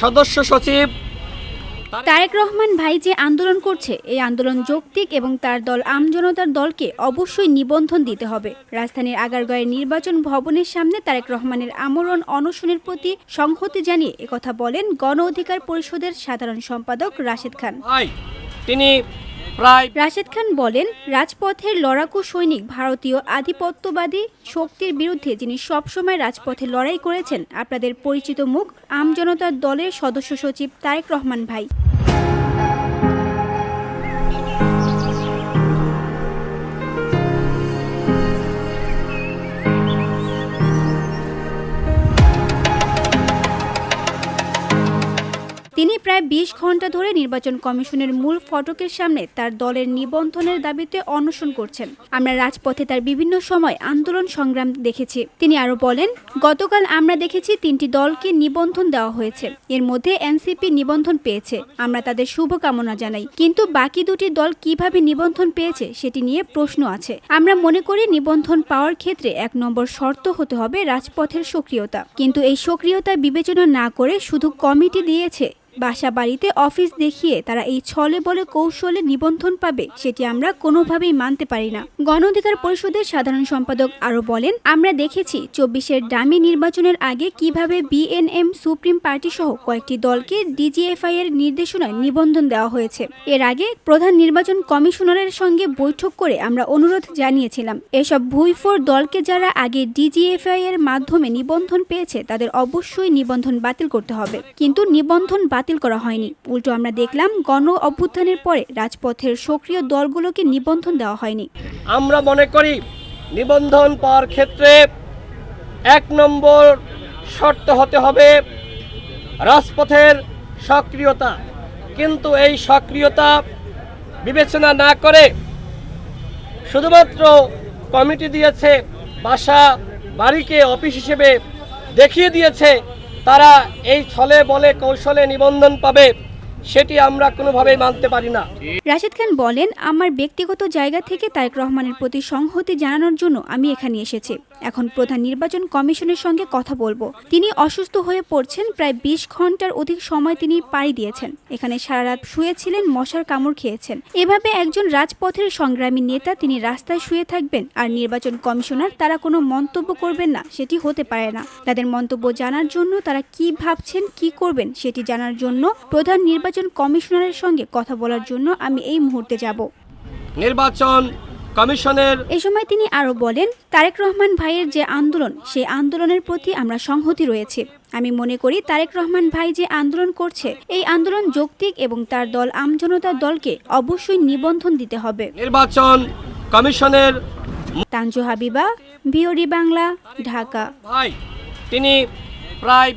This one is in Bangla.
সদস্য সচিব তারেক রহমান ভাই যে আন্দোলন করছে এই আন্দোলন যৌক্তিক এবং তার দল আমজনতার দলকে অবশ্যই নিবন্ধন দিতে হবে। রাজধানীর আগারগাঁয়ের নির্বাচন ভবনের সামনে তারেক রহমানের আমরণ অনশনের প্রতি সংহতি জানিয়ে একথা বলেন গণ অধিকার পরিষদের সাধারণ সম্পাদক রাশেদ খান। তিনি রাশেদ খান বলেন, রাজপথের লড়াকু সৈনিক ভারতীয় আধিপত্যবাদী শক্তির বিরুদ্ধে যিনি সবসময় রাজপথে লড়াই করেছেন, আপনাদের পরিচিত মুখ আমজনতার দলের সদস্য সচিব তারেক রহমান ভাই। প্রায় বিশ ঘণ্টা ধরে নির্বাচন কমিশনের মূল ফটকের সামনে তার দলের নিবন্ধনের দাবিতে অনশন করছেন। আমরা রাজপথে তার বিভিন্ন সময় আন্দোলন সংগ্রাম দেখেছি। তিনি আরও বলেন, গতকাল আমরা দেখেছি তিনটি দলকে নিবন্ধন দেওয়া হয়েছে। এর মধ্যে এনসিপি নিবন্ধন পেয়েছে। আমরা তাদের শুভকামনা জানাই। কিন্তু বাকি দুটি দল কীভাবে নিবন্ধন পেয়েছে সেটি নিয়ে প্রশ্ন আছে। আমরা মনে করি নিবন্ধন পাওয়ার ক্ষেত্রে এক নম্বর শর্ত হতে হবে রাজপথের সক্রিয়তা। কিন্তু এই সক্রিয়তা বিবেচনা না করে শুধু কমিটি দিয়েছে বাসা বাড়িতে অফিস দেখিয়ে তারা এই ছলে বলে কৌশলে নিবন্ধন পাবে, সেটি আমরা কোনোভাবেই মানতে পারি না। গণ অধিকার পরিষদের সাধারণ সম্পাদক আরও বলেন, আমরা দেখেছি চব্বিশের ডামি নির্বাচনের আগে কীভাবে বিএনএম সুপ্রিম পার্টি সহ কয়েকটি দলকে ডিজিএফআই এর নির্দেশনায় নিবন্ধন দেওয়া হয়েছে। এর আগে প্রধান নির্বাচন কমিশনারের সঙ্গে বৈঠক করে আমরা অনুরোধ জানিয়েছিলাম, এসব ভুইফোর দলকে যারা আগে ডিজিএফআই এর মাধ্যমে নিবন্ধন পেয়েছে তাদের অবশ্যই নিবন্ধন বাতিল করতে হবে। কিন্তু নিবন্ধন বাতিল করা হয়নি। উল্টো আমরা দেখলাম, গণ অভ্যুত্থানের পরে রাজপথের সক্রিয় দলগুলোকে নিবন্ধন দেওয়া হয়নি। আমরা মনে করি, নিবন্ধন পাওয়ার ক্ষেত্রে এক নম্বর শর্ত হতে হবে রাজপথের সক্রিয়তা। কিন্তু এই সক্রিয়তা বিবেচনা না করে শুধুমাত্র কমিটি দিয়েছে, বাসা বাড়িকে অফিস হিসেবে দেখিয়ে দিয়েছে তারা এই ছলে বলে কৌশলে নিবন্ধন পাবে। সেটি আমরা কোনোভাবেই মানতে পারি না। রাশেদ খান বলেন, আমার ব্যক্তিগত জায়গা থেকে তারেক রহমানের প্রতি সংহতি জানানোর জন্য আমি এখানে এসেছি। এখন প্রধান নির্বাচন কমিশনের সঙ্গে কথা বলব। তিনি অসুস্থ হয়ে পড়ছেন, প্রায় বিশ ঘণ্টার অধিক সময় তিনি পাড়ি দিয়েছেন। এখানে সারা রাত শুয়েছিলেন, মশার কামড় খেয়েছেন। এভাবে একজন রাজপথের সংগ্রামী নেতা তিনি রাস্তায় শুয়ে থাকবেন, আর নির্বাচন কমিশনার তারা কোনো মন্তব্য করবেন না, সেটি হতে পারে না। তাদের মন্তব্য জানার জন্য তারা কি ভাবছেন, কি করবেন, সেটি জানার জন্য প্রধান নির্বাচন কমিশনারের সঙ্গে কথা বলার জন্য আমি এই মুহূর্তে যাব। নির্বাচন কমিশনের এ সময় তিনি আরও বলেন তারেক রহমান ভাইয়ের যে আন্দোলন সেই আন্দোলনের প্রতি আমরা সংহতি রয়েছে। আমি মনে করি তারেক রহমান ভাই যে আন্দোলন করছে এই আন্দোলন যৌক্তিক এবং তার দল আমজনতার দলকে অবশ্যই নিবন্ধন দিতে হবে। নির্বাচন কমিশনের তানজু হাবিবা বিওডি বাংলা ঢাকা। ভাই তিনি প্রায়